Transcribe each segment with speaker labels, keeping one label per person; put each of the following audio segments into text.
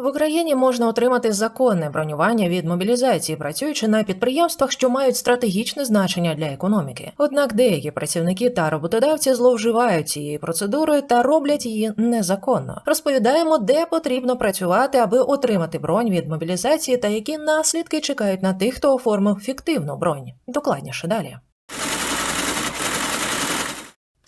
Speaker 1: В Україні можна отримати законне бронювання від мобілізації, працюючи на підприємствах, що мають стратегічне значення для економіки. Однак деякі працівники та роботодавці зловживають цією процедурою та роблять її незаконно. Розповідаємо, де потрібно працювати, аби отримати бронь від мобілізації, та які наслідки чекають на тих, хто оформив фіктивну бронь. Докладніше далі.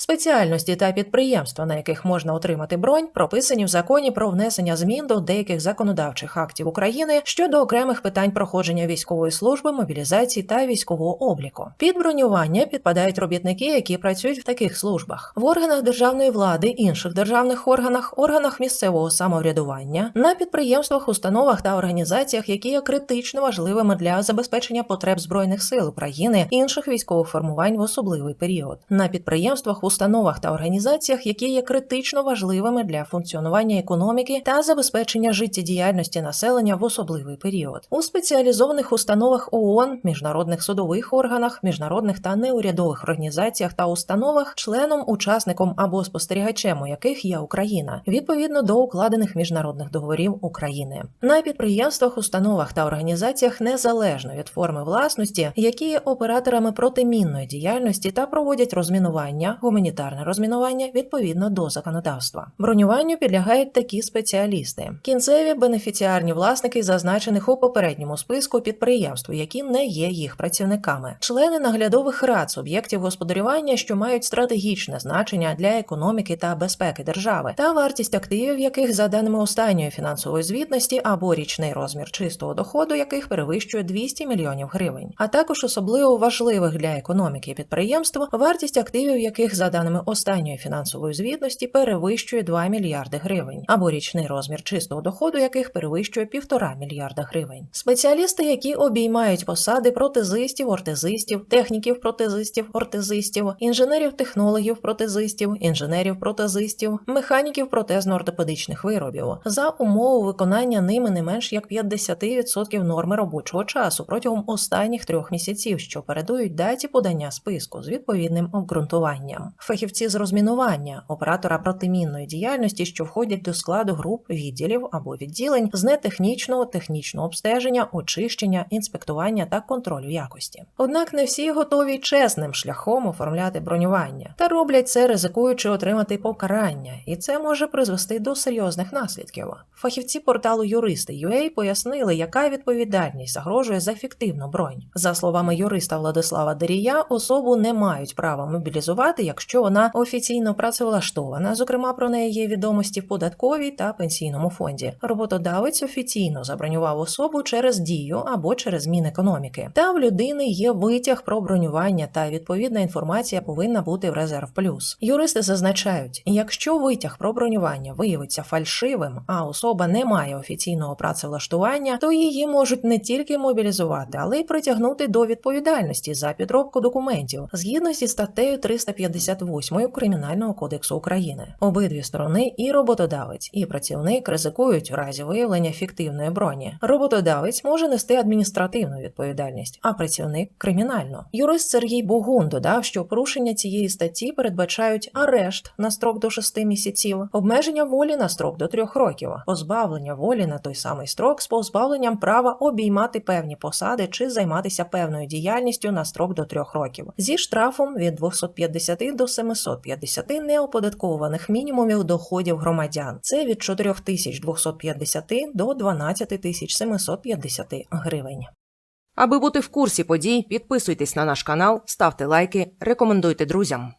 Speaker 1: Спеціальності та підприємства, на яких можна отримати бронь, прописані в законі про внесення змін до деяких законодавчих актів України щодо окремих питань проходження військової служби, мобілізації та військового обліку. Під бронювання підпадають робітники, які працюють в таких службах в органах державної влади, інших державних органах, органах місцевого самоврядування, на підприємствах, установах та організаціях, які є критично важливими для забезпечення потреб збройних сил України, інших військових формувань в особливий період, на підприємствах, установах та організаціях, які є критично важливими для функціонування економіки та забезпечення життєдіяльності населення в особливий період, у спеціалізованих установах ООН, міжнародних судових органах, міжнародних та неурядових організаціях та установах, членом, учасником або спостерігачем, у яких є Україна, відповідно до укладених міжнародних договорів України, на підприємствах, установах та організаціях незалежно від форми власності, які є операторами протимінної діяльності та проводять розмінування, гуманітарне розмінування відповідно до законодавства. Бронюванню підлягають такі спеціалісти: кінцеві бенефіціарні власники, зазначених у попередньому списку підприємств, які не є їх працівниками, члени наглядових рад суб'єктів господарювання, що мають стратегічне значення для економіки та безпеки держави, та вартість активів, яких за даними останньої фінансової звітності або річний розмір чистого доходу, яких перевищує 200 мільйонів гривень, а також особливо важливих для економіки підприємств, вартість активів, яких за даними останньої фінансової звітності перевищує 2 мільярди гривень, або річний розмір чистого доходу, яких перевищує 1,5 мільярда гривень. Спеціалісти, які обіймають посади протезистів, ортезистів, техніків протезистів, ортезистів, інженерів-технологів протезистів, інженерів-протезистів, механіків протезно-ортопедичних виробів за умови виконання ними не менш як 50% норми робочого часу протягом останніх трьох місяців, що передують даті подання списку з відповідним обґрунтуванням. Фахівці з розмінування, оператора протимінної діяльності, що входять до складу груп відділів або відділень з нетехнічного технічного обстеження, очищення, інспектування та контролю якості. Однак не всі готові чесним шляхом оформляти бронювання та роблять це, ризикуючи отримати покарання, і це може призвести до серйозних наслідків. Фахівці порталу Юристи.UA пояснили, яка відповідальність загрожує за фіктивну бронь. За словами юриста Владислава Дерія, особу не мають права мобілізувати, якщо вона офіційно працевлаштована. Зокрема, про неї є відомості в податковій та пенсійному фонді. Роботодавець офіційно забронював особу через дію або через Мінекономіки. Та в людини є витяг про бронювання, та відповідна інформація повинна бути в резерв плюс. Юристи зазначають, якщо витяг про бронювання виявиться фальшивим, а особа не має офіційного працевлаштування, то її можуть не тільки мобілізувати, але й притягнути до відповідальності за підробку документів згідно зі статтею 358 Кримінального кодексу України. Обидві сторони, і роботодавець, і працівник ризикують в разі виявлення фіктивної броні. Роботодавець може нести адміністративну відповідальність, а працівник кримінальну. Юрист Сергій Богун додав, що порушення цієї статті передбачають арешт на строк до 6 місяців, обмеження волі на строк до 3 років, позбавлення волі на той самий строк з позбавленням права обіймати певні посади чи займатися певною діяльністю на строк до 3 років зі штрафом від 250 до 750 неоподаткованих мінімумів доходів громадян. Це від 4250 до 12750 гривень.
Speaker 2: Аби бути в курсі подій, підписуйтесь на наш канал, ставте лайки, рекомендуйте друзям.